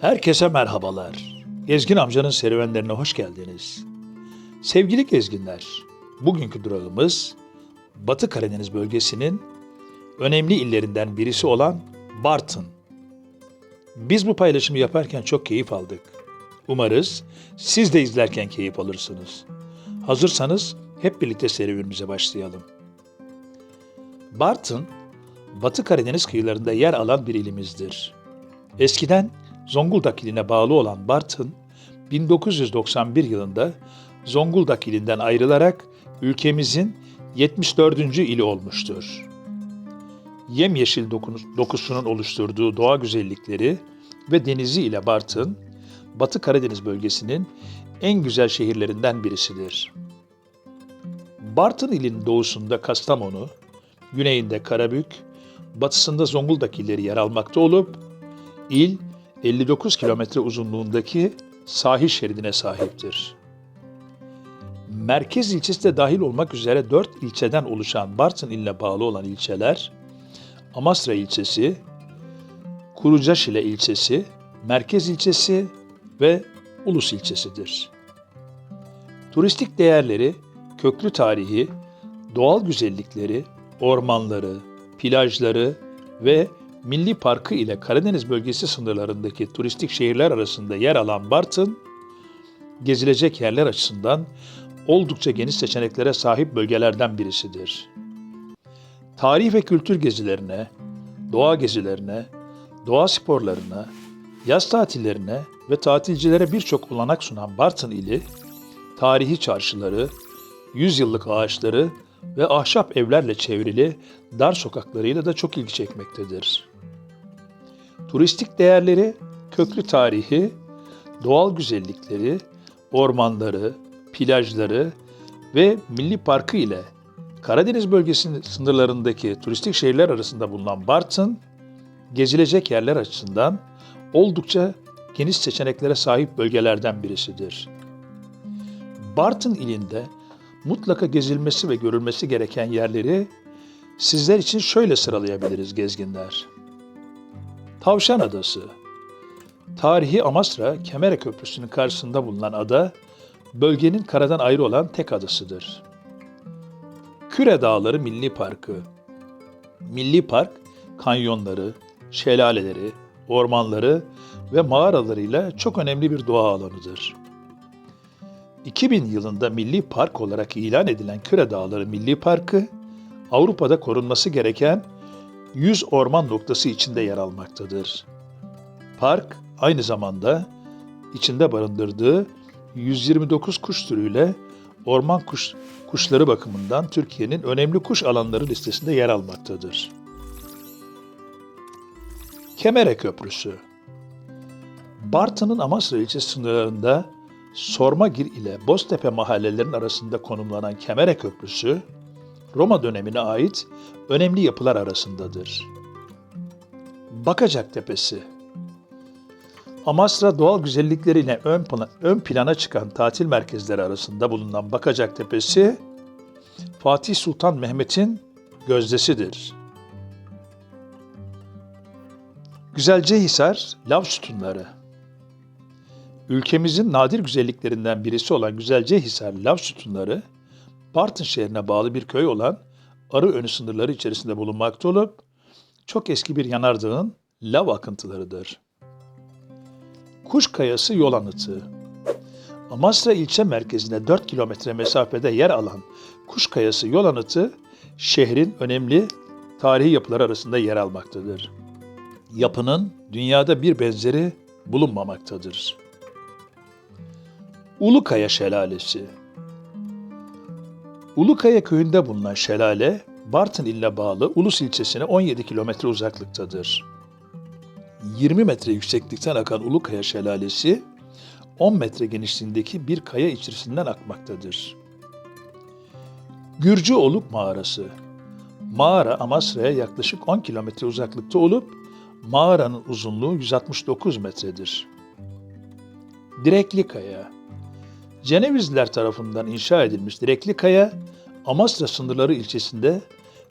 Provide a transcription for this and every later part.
Herkese merhabalar. Gezgin amcanın serüvenlerine hoş geldiniz. Sevgili gezginler, bugünkü durağımız Batı Karadeniz bölgesinin önemli illerinden birisi olan Bartın. Biz bu paylaşımı yaparken çok keyif aldık. Umarız siz de izlerken keyif alırsınız. Hazırsanız hep birlikte serüvenimize başlayalım. Bartın, Batı Karadeniz kıyılarında yer alan bir ilimizdir. Eskiden Zonguldak iline bağlı olan Bartın, 1991 yılında Zonguldak ilinden ayrılarak ülkemizin 74. ili olmuştur. Yemyeşil dokusunun oluşturduğu doğa güzellikleri ve denizi ile Bartın, Batı Karadeniz bölgesinin en güzel şehirlerinden birisidir. Bartın ilinin doğusunda Kastamonu, güneyinde Karabük, batısında Zonguldak illeri yer almakta olup, il 59 kilometre uzunluğundaki sahil şeridine sahiptir. Merkez ilçesi de dahil olmak üzere 4 ilçeden oluşan Bartın iline bağlı olan ilçeler, Amasra ilçesi, Kurucaşile ilçesi, Merkez ilçesi ve Ulus ilçesidir. Turistik değerleri, köklü tarihi, doğal güzellikleri, ormanları, plajları ve Milli Parkı ile Karadeniz bölgesi sınırlarındaki turistik şehirler arasında yer alan Bartın, gezilecek yerler açısından oldukça geniş seçeneklere sahip bölgelerden birisidir. Tarih ve kültür gezilerine, doğa gezilerine, doğa sporlarına, yaz tatillerine ve tatilcilere birçok olanak sunan Bartın ili, tarihi çarşıları, yüzyıllık ağaçları ve ahşap evlerle çevrili dar sokaklarıyla da çok ilgi çekmektedir. Turistik değerleri, köklü tarihi, doğal güzellikleri, ormanları, plajları ve milli parkı ile Karadeniz bölgesinin sınırlarındaki turistik şehirler arasında bulunan Bartın, gezilecek yerler açısından oldukça geniş seçeneklere sahip bölgelerden birisidir. Bartın ilinde mutlaka gezilmesi ve görülmesi gereken yerleri sizler için şöyle sıralayabiliriz gezginler. Tavşan Adası Tarihi Amasra Kemere Köprüsü'nün karşısında bulunan ada, bölgenin karadan ayrı olan tek adasıdır. Küre Dağları Milli Parkı Milli Park, kanyonları, şelaleleri, ormanları ve mağaralarıyla çok önemli bir doğa alanıdır. 2000 yılında milli park olarak ilan edilen Küre Dağları Milli Parkı, Avrupa'da korunması gereken 100 orman noktası içinde yer almaktadır. Park aynı zamanda içinde barındırdığı 129 kuş türüyle orman kuş, kuşları bakımından Türkiye'nin önemli kuş alanları listesinde yer almaktadır. Kemere Köprüsü Bartın'ın Amasra ilçesi sınırlarında Sormagir ile Boztepe mahallelerinin arasında konumlanan Kemere Köprüsü, Roma dönemine ait önemli yapılar arasındadır. Bakacak Tepesi Amasra doğal güzellikleriyle ön plana, ön plana çıkan tatil merkezleri arasında bulunan Bakacak Tepesi, Fatih Sultan Mehmet'in gözdesidir. Güzelcehisar Lav Sütunları Ülkemizin nadir güzelliklerinden birisi olan Güzelcehisar Lav Sütunları, Bartın şehrine bağlı bir köy olan Arıönü sınırları içerisinde bulunmakta olup, çok eski bir yanardağın lav akıntılarıdır. Kuş Kayası Yol Anıtı Amasra ilçe merkezine 4 kilometre mesafede yer alan Kuş Kayası Yol Anıtı, şehrin önemli tarihi yapıları arasında yer almaktadır. Yapının dünyada bir benzeri bulunmamaktadır. Ulukaya Şelalesi Ulukaya köyünde bulunan şelale, Bartın iline bağlı Ulus ilçesine 17 kilometre uzaklıktadır. 20 metre yükseklikten akan Ulukaya Şelalesi, 10 metre genişliğindeki bir kaya içerisinden akmaktadır. Gürcüoluk Mağarası Mağara Amasra'ya yaklaşık 10 kilometre uzaklıkta olup, mağaranın uzunluğu 169 metredir. Direkli Kaya Cenevizliler tarafından inşa edilmiş Direkli Kaya, Amasra sınırları ilçesinde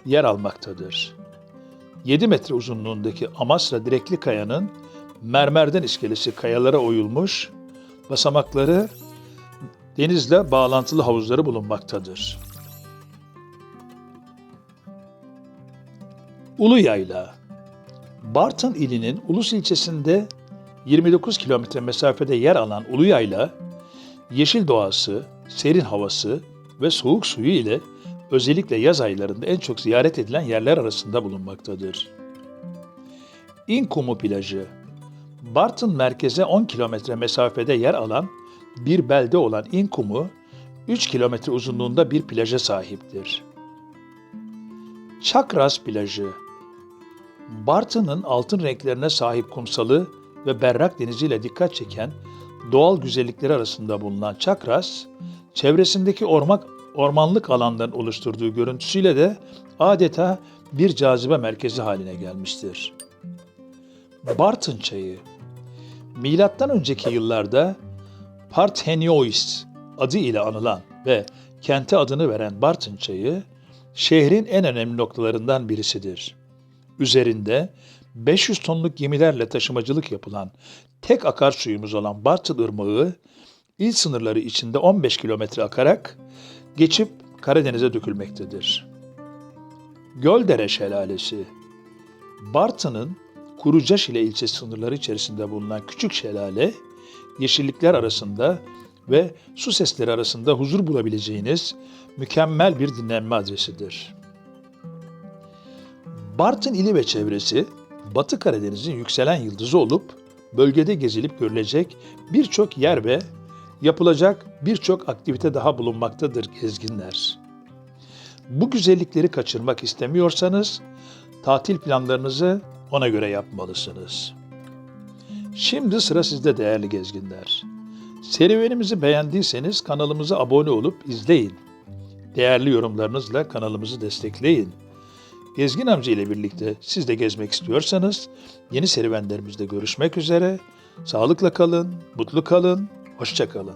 yer almaktadır. 7 metre uzunluğundaki Amasra Direkli Kaya'nın mermerden iskelesi kayalara oyulmuş, basamakları denizle bağlantılı havuzları bulunmaktadır. Ulu Yayla Bartın ilinin Ulus ilçesinde 29 kilometre mesafede yer alan Ulu Yayla, yeşil doğası, serin havası ve soğuk suyu ile özellikle yaz aylarında en çok ziyaret edilen yerler arasında bulunmaktadır. İnkumu plajı Bartın merkeze 10 kilometre mesafede yer alan bir belde olan İnkumu, 3 kilometre uzunluğunda bir plaja sahiptir. Çakras plajı Bartın'ın altın renklerine sahip kumsalı ve berrak deniziyle dikkat çeken doğal güzellikleri arasında bulunan Çakras, çevresindeki ormak, ormanlık alanların oluşturduğu görüntüsüyle de adeta bir cazibe merkezi haline gelmiştir. Bartın çayı Milattan önceki yıllarda Partheniois adı ile anılan ve kente adını veren Bartın çayı, şehrin en önemli noktalarından birisidir. Üzerinde 500 tonluk gemilerle taşımacılık yapılan tek akarsuyumuz olan Bartın Irmağı, il sınırları içinde 15 kilometre akarak geçip Karadeniz'e dökülmektedir. Göldere Şelalesi Bartın'ın Kurucaşile ilçesi sınırları içerisinde bulunan küçük şelale, yeşillikler arasında ve su sesleri arasında huzur bulabileceğiniz mükemmel bir dinlenme adresidir. Bartın ili ve çevresi, Batı Karadeniz'in yükselen yıldızı olup bölgede gezilip görülecek birçok yer ve yapılacak birçok aktivite daha bulunmaktadır gezginler. Bu güzellikleri kaçırmak istemiyorsanız tatil planlarınızı ona göre yapmalısınız. Şimdi sıra sizde değerli gezginler. Serüvenimizi beğendiyseniz kanalımıza abone olup izleyin. Değerli yorumlarınızla kanalımızı destekleyin. Gezgin Amca ile birlikte siz de gezmek istiyorsanız yeni serüvenlerimizde görüşmek üzere. Sağlıkla kalın, mutlu kalın, hoşça kalın.